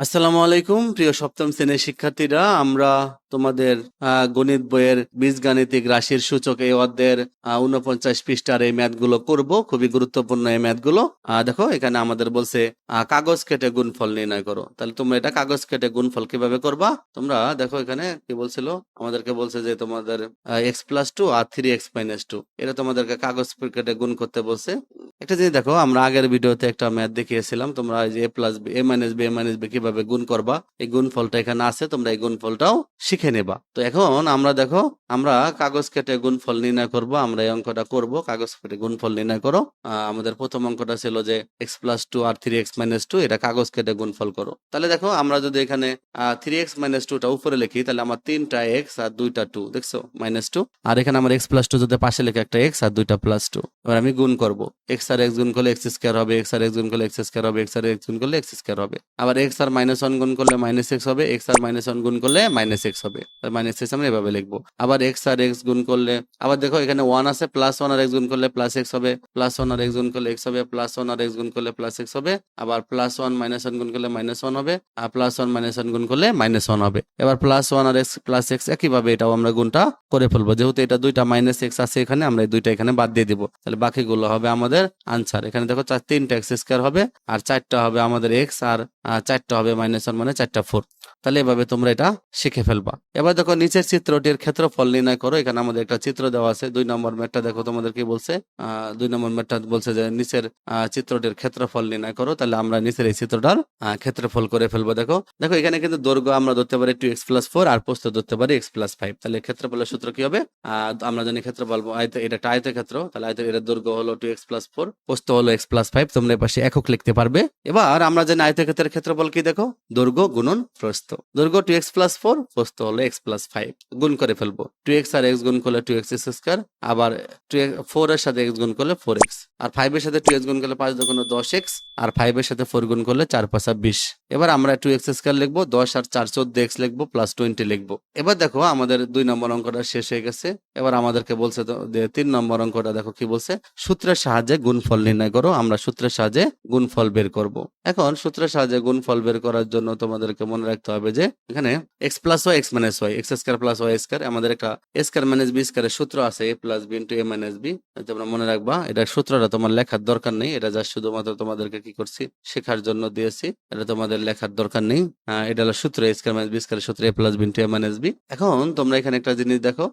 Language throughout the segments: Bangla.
আসসালামু আলাইকুম প্রিয় সপ্তম শ্রেণির শিক্ষার্থীরা। আমরা তোমাদের গণিত বইয়ের বীজগাণিতিক রাশির সূচক এই অধ্যায়ের উনপঞ্চাশ পৃষ্ঠার এই ম্যাথগুলো করব। খুবই গুরুত্বপূর্ণ এই ম্যাথগুলো। আহ, দেখো এখানে আমাদের বলছে কাগজ কেটে গুণফল নির্ণয় করো। তাহলে তোমরা এটা কাগজ কেটে গুণফল কীভাবে করবা? তোমরা দেখো এখানে কি বলছিল? আমাদেরকে বলছে যে তোমাদের এক্স প্লাস টু আর থ্রি এক্স মাইনাস টু এটা তোমাদেরকে কাগজ কেটে গুণ করতে বলছে। একটা জিনিস দেখো, আমরা আগের ভিডিওতে একটা ম্যাথ দেখিয়েছিলাম, তোমরা এই যে A plus B A minus B A minus B কীভাবে গুণ করবা, এই গুণফলটা এখানে আছে, তোমরা এই গুণফলটাও শিখে নেবা। তো এখন আমরা দেখো, আমরা কাগজ কেটে গুণফল নির্ণয় করব, আমরা এই অঙ্কটা করব, কাগজ কেটে গুণফল নির্ণয় করো। আমাদের প্রথম অঙ্কটা ছিল যে এক্স প্লাস টু আর থ্রি এক্স মাইনাস টু এটা কাগজ কেটে গুণফল করো। তাহলে দেখো, আমরা যদি এখানে থ্রি এক্স মাইনাস টুটা উপরে লিখি, তাহলে আমার তিনটা এক্স আর দুইটা টু দেখছ? মাইনাস টু আর এখানে আমার এক্স প্লাস টু যদি পাশে লিখে একটা এক্স আর দুইটা প্লাস টু এবার আমি গুণ করব। এক্স আর এক্স গুণ করলে এক্স স্কোয়ার হবে এক্স আর এক্স গুণ করলে এক্স স্কোয়ার হবে এক্স আর এক্স গুণ করলে এক্স স্কোয়ার হবে আবার এক্স আর মাইনাস ওয়ান গুণ করলে মাইনাস এক্স হবে এক্স আর মাইনাস ওয়ান গুণ করলে মাইনাস এক্স হবে মাইনাস এক্স আমরা এভাবে লিখব আবার এক্স আর এক্স গুণ করলে আবার দেখো এখানে ওয়ান আছে প্লাস ওয়ান আর এক্স গুণ করলে প্লাস এক্স হবে প্লাস ওয়ান আর এক্স গুণ করলে এক্স হবে প্লাস ওয়ান আর এক্স গুণ করলে প্লাস এক্স হবে আবার প্লাস ওয়ান মাইনাস ওয়ান গুণ করলে মাইনাস ওয়ান হবে আর প্লাস ওয়ান মাইনাস ওয়ান গুণ করলে মাইনাস ওয়ান হবে এবার প্লাস ওয়ান আর এক্স প্লাস এক্স একইভাবে এটাও আমরা গুণটা করে ফেলব যেহেতু এটা দুইটা মাইনাস এক্স আছে এখানে আমরা এই দুইটা এখানে বাদ দিয়ে দিব তাহলে বাকিগুলো হবে আমাদের আনসার। এখানে দেখো চার তিনটা এক্স স্কোয়ার হবে আর চারটা হবে আমাদের এক্স আর চারটা হবে মাইনাস ওয়ান মানে চারটা ফোর তাহলে এভাবে তোমরা এটা শিখে ফেলবা। এবার দেখো নিচের চিত্রটির ক্ষেত্রফল নির্ণয় করো। এখানে আমাদের একটা চিত্র দেওয়া আছে। দুই নম্বর ম্যাটটা দেখো তোমাদের কি বলছে? দুই নম্বর ম্যাটটা বলছে যে নিচের চিত্রটির ক্ষেত্রফল নির্ণয় করো। তাহলে আমরা নিচের এই চিত্রটার ক্ষেত্রফল করে ফেলব দেখো। দেখো এখানে কিন্তু দৈর্ঘ্য আমরা ধরতে পারি টু এক্স প্লাস ফোর আর প্রস্থ ধরতে পারি এক্স প্লাস ফাইভ তাহলে ক্ষেত্রফলের সূত্র কি হবে? আমরা জানি ক্ষেত্রফল এটা একটা আয়ত ক্ষেত্র তাহলে আয়ত, এর দৈর্ঘ্য হলো টু এক্স প্লাস ফোর প্রস্থ হলো এক্স প্লাস ফাইভ তোমরা পাশে একক লিখতে পারবে। এবার আমরা জানি আয়তক্ষেত্রের ক্ষেত্রফল কি দেখো? দৈর্ঘ্য গুণন প্রস্থ। দৈর্ঘ্য টু এক্স প্লাস ফোর প্রস্থ হলো এক্স প্লাস ফাইভ গুণ করে ফেলব। টু এক্স আর এক্স গুণ করলে টু এক্স স্কোয়ার আবার টু ফোর এর সাথে এক্স গুণ করলে ফোর এক্স আর ফাইভ এর সাথে টু এক্স গুণ করলে পাঁচ দুগুণ দশ এক্স আর ফাইভ এর সাথে ফোর গুণ করলে চার পাঁচা বিশ। এবার আমরা টু এক্স স্কোয়ার লিখব, দশ আর চার চোদ্দ এক্স লিখব প্লাস টোয়েন্টি লিখব। এবার দেখো, আমাদের দুই নম্বর অঙ্কটা শেষ হয়ে গেছে। এবার আমাদেরকে বলছে তিন নম্বর অঙ্কটা দেখো কি বলছে? সূত্রের সাহায্যে গুণফল নির্ণয় করো, আমরা সূত্রের সাহায্যে গুণফল বের করব। এখন সূত্রের সাহায্যে গুণফল বের করার জন্য তোমাদেরকে মনে রাখতে হবে যে, এখানে x plus y x minus y x square plus y square আমাদের একটা স্কোয়ার মাইনাস বি স্কোয়ারের সূত্র আছে A plus B into A minus B তোমরা মনে রাখবা, এটা সূত্রটা তোমার লেখার দরকার নেই, এটা যা শুধুমাত্র তোমাদেরকে কি করছি, শেখার জন্য দিয়েছি, এটা তোমাদের লেখার দরকার নেই। এটা হলো সূত্র এ স্কোয়ার মাইনাস বি স্কোয়ারের সূত্র A plus B into A minus B এখন তোমরা এখানে একটা জিনিস দেখো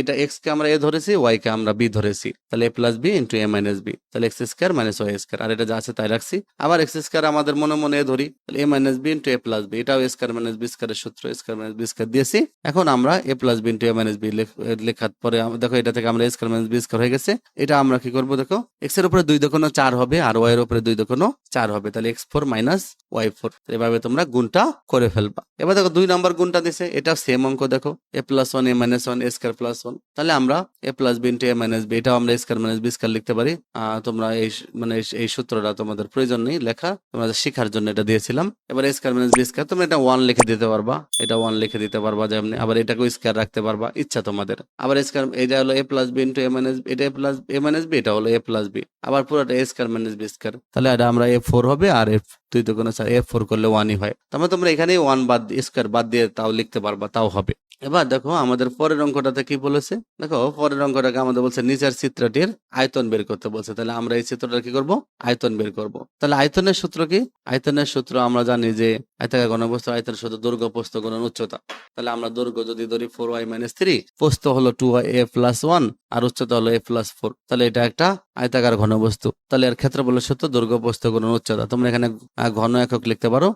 এটা এক্স কে আমরা এ ধরেছি ওয়াই কে আমরা বি ধরেছি, তাহলে A plus B into A minus B তাহলে x square minus y square আর এটা যা আছে তাই রাখছি। আবার এক্স স্কোয়ার আমাদের মনে মনে ধরি, তাহলে A minus B into A plus B এটাও স্কোয়ার মাইনাস বি স্কোয়ারের সূত্র স্কোয়ার মাইনাস বি স্কোয়ার দিয়েছি। এখন আমরা A plus B into A minus B লেখার পরে দেখো এটা থেকে আমরা স্কোয়ার মাইনাস বি স্কোয়ার হয়ে গেছে। এটা আমরা কি করব দেখো এক্সের উপরে দুই দোকানো চার হবে, আর ওয়াই এর উপরে দুই দোকানো চার হবে। তাহলে x four minus y four এভাবে তোমরা গুণটা করে ফেলবা। এবার দেখো দুই নম্বর গুণটা দিছে এটা সেম অঙ্ক দেখো a plus one a minus one square plus one তাহলে আমরা a plus b into a minus b এটাও আমরা স্কোয়ার মাইনাস বি স্কোয়ার লিখতে পারি। তোমরা এই মানে এই- সূত্রটা তোমাদের প্রয়োজন নেই, লেখা। তোমাদের শেখার জন্য এটা দিয়েছিলাম। এবার স্কোয়ার মাইনাস বি স্কোয়ার তোমরা এটা ওয়ান লিখে দিতে পারবা। এটা ওয়ান লিখে দিতে পারবা যেমনি। আবার এটাকেও স্কোয়ার রাখতে পারবা, ইচ্ছা তোমাদের। আবার স্কোয়ার এটা হলো a plus b into a minus এটা a plus a minus b এটা হলো এ প্লাস বি আবার পুরোটা a square minus b square তাহলে এটা আমরা এ ফোর হবে, আর এফ দুই তো কোনো এ ফোর করলে ওয়ানই হয়। তারপরে তোমরা এখানে ওয়ান বাদ স্কোয়ার বাদ দিয়ে তাও লিখতে পারবা, তাও হবে। এবার দেখো আমাদের পরের অঙ্কটাতে কি বলেছে? দেখো, পরের অঙ্কটাকে আমাদের বলছে নিচের চিত্রটির আয়তন বের করতে বলছে। তাহলে আমরা এই চিত্রটা কি করব? আয়তন বের করব। তাহলে আয়তনের সূত্র কি? আয়তনের সূত্র আমরা জানি যে আয়তাকার ঘনবস্তু আয়তনের সূত্র দৈর্ঘ্য প্রস্থ গুণন উচ্চতা। তাহলে আমরা দৈর্ঘ্য যদি ধরি ফোর ওয়াই মাইনাস থ্রি প্রস্থ হলো two y a plus one আর উচ্চতা হলো এ প্লাস ফোর তাহলে এটা একটা আয়তাকার ঘনবস্তু তাহলে এর ক্ষেত্রফলের সূত্র দৈর্ঘ্য প্রস্থ গুণন উচ্চতা। তোমরা এখানে ঘন একক লিখতে পারো।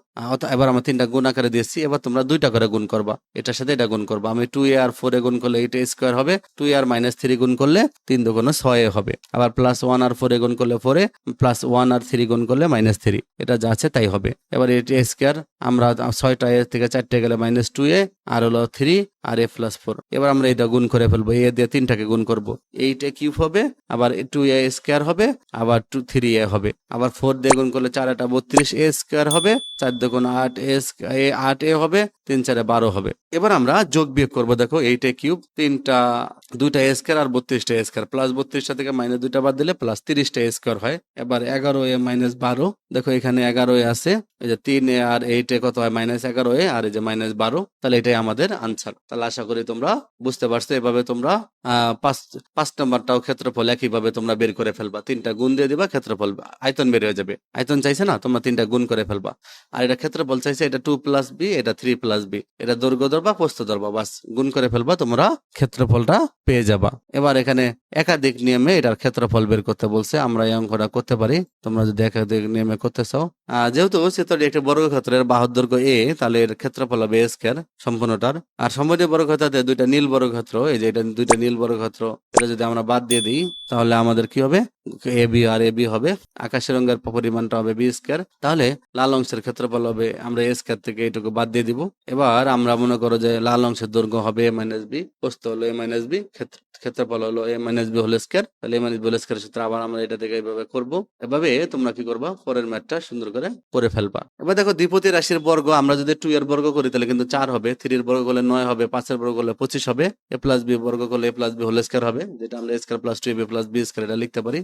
এবার আমরা তিনটা গুণ আকারে দিয়েছি। এবার তোমরা দুইটা করে গুণ করবা। এটার সাথে এটা গুণ করবা। আমি two a R four a গুণ করলে এটা স্কোয়ার হবে। টু এ আর মাইনাস থ্রি গুণ করলে তিন দুগুণ ছয় হবে। আবার প্লাস ওয়ান আর ফোর এ গুণ করলে ফোর প্লাস ওয়ান আর থ্রি গুণ করলে মাইনাস থ্রি এটা যা আছে তাই হবে। এবার এটা স্কোয়ার আমরা ছয়টা এ থেকে চারটে গেলে মাইনাস টু এ আর হলো থ্রি আর এ প্লাস ফোর এবার আমরা এটা গুণ করে ফেলব, এ দিয়ে তিনটাকে গুণ করব। এইটা কিউব হবে, আবার টু এ স্কোয়ার হবে, আবার টু থ্রি এ হবে। আবার ফোর দিয়ে গুণ করলে চার আটা বত্রিশ এ স্কোয়ার হবে, চার দুগুণ আট এ আট এ হবে, তিন চারে বারো হবে। এবার আমরা যোগ বিয়োগ করব, দেখো এইটা কিউব তিনটা, দুইটা স্কোয়ার আর বত্রিশটা স্কোয়ার প্লাস বত্রিশটা থেকে মাইনাস দুইটা বাদ দিলে প্লাস তিরিশটা স্কোয়ার হয়। এবার এগারো এ মাইনাস বারো, দেখো এখানে এগারো এ আছে, এই যে তিন এ আর এইট কত হয়? মাইনাস এগারো এ আর এই যে মাইনাস বারো, তাহলে এটাই আমাদের আনসার তাহলে আশা করি তোমরা বুঝতে পারছ। এভাবে তোমরা পাঁচ নাম্বারটাও ক্ষেত্রফল একইভাবে তোমরা বের করে ফেলবা। তিনটা গুণ দিয়ে দিবা, ক্ষেত্রফল আয়তন বের হয়ে যাবে। আয়তন চাইছে না, তোমরা তিনটা গুণ করে ফেলবা। আর এটা ক্ষেত্রফল চাইছে, এটা টু প্লাস বি, এটা থ্রি প্লাস বি। এটা দৈর্ঘ্য ধরবা, প্রস্থ ধরবা, বাস। গুণ করে ফেলবা, তোমরা ক্ষেত্রফলটা পেয়ে যাবা। এবার এখানে একাধিক নিয়মে এটার ক্ষেত্রফল বের করতে বলছে। আমরা এই অঙ্কটা করতে পারি। তোমরা যদি একাধিক নিয়মে করতে চাও যেহেতু চিত্রটি একটি বর্গক্ষেত্রের বাহুর দৈর্ঘ্য এ তাহলে এর ক্ষেত্রফল হবে স্কয়ার সম্পূর্ণটার। আর সম্পূর্ণ বর্গক্ষেত্রে দুইটা নীল বর্গক্ষেত্র, এই যে এটা দুইটা নীল বর্গক্ষেত্র, এটা যদি আমরা বাদ দিয়ে দিই, তাহলে আমাদের কি হবে? A B R A B হবে। আকাশের রঙের পরিমাণটা হবে বি স্কয়ার তাহলে লাল অংশের ক্ষেত্রফল হবে, আমরা এ স্কয়ার থেকে এটুকু বাদ দিয়ে দিব। এবার আমরা মনে করো যে লাল অংশের দৈর্ঘ্য হবে এ মাইনাস বি প্রস্থ হলো এ মাইনাস বি ক্ষেত্র, ক্ষেত্রফল হলো a minus b whole square তাহলে a minus b whole square সূত্র আবার আমরা এটা থেকে এইভাবে করব। এভাবে তোমরা কি করবা? পরের ম্যাথটা সুন্দর করে করে ফেলবা। এবার দেখো দ্বিপতি রাশির বর্গ, আমরা যদি টু এর বর্গ করি, তাহলে কিন্তু চার হবে থ্রির বর্গ করলে নয় হবে পাঁচের বর্গ করলে পঁচিশ হবে এ প্লাস বি বর্গ করলে a plus b whole square হবে, যেটা আমরা square plus two b plus b square এটা লিখতে পারি।